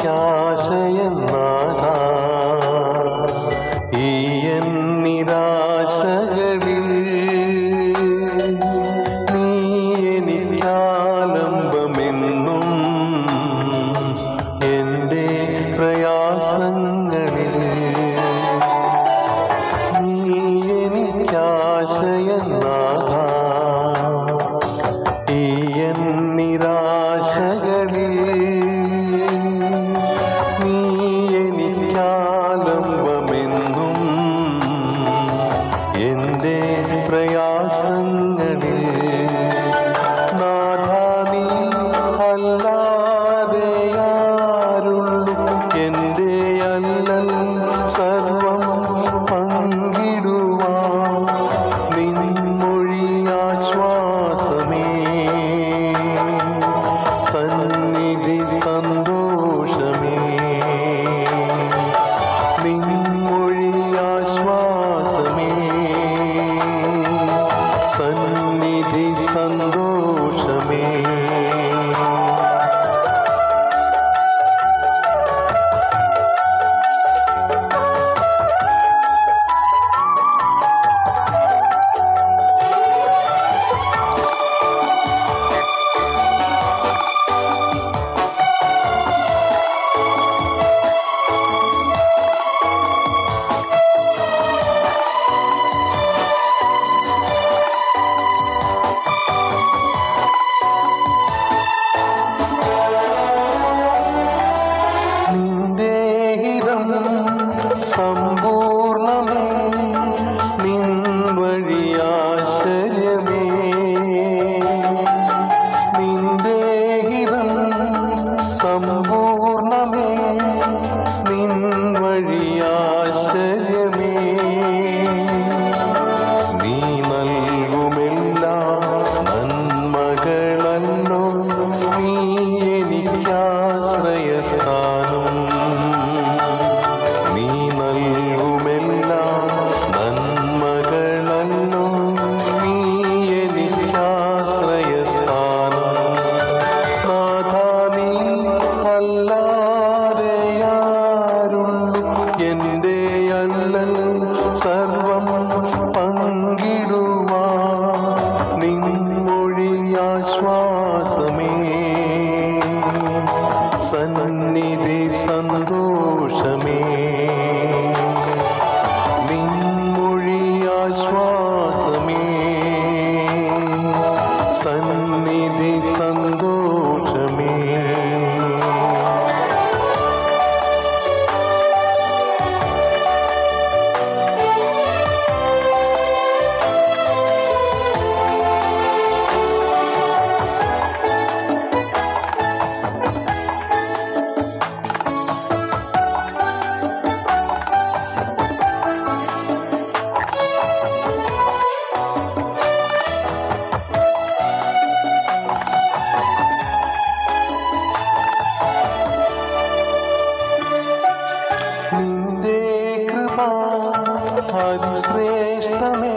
നിനക്കാശയെന്നാണ ഈ പ്രയാസങ്ങളിൽ നീ ലോകമെന്നും എൻ്റെ പ്രയാ सन्तोषमे ആശ്ചര്യമേ നീ നൽകുമെല്ലാം നന്മകളല്ലോ നീ എനിക്കാശ്രയസ്ഥാനം न्दे कृपा श्रेष्ठमे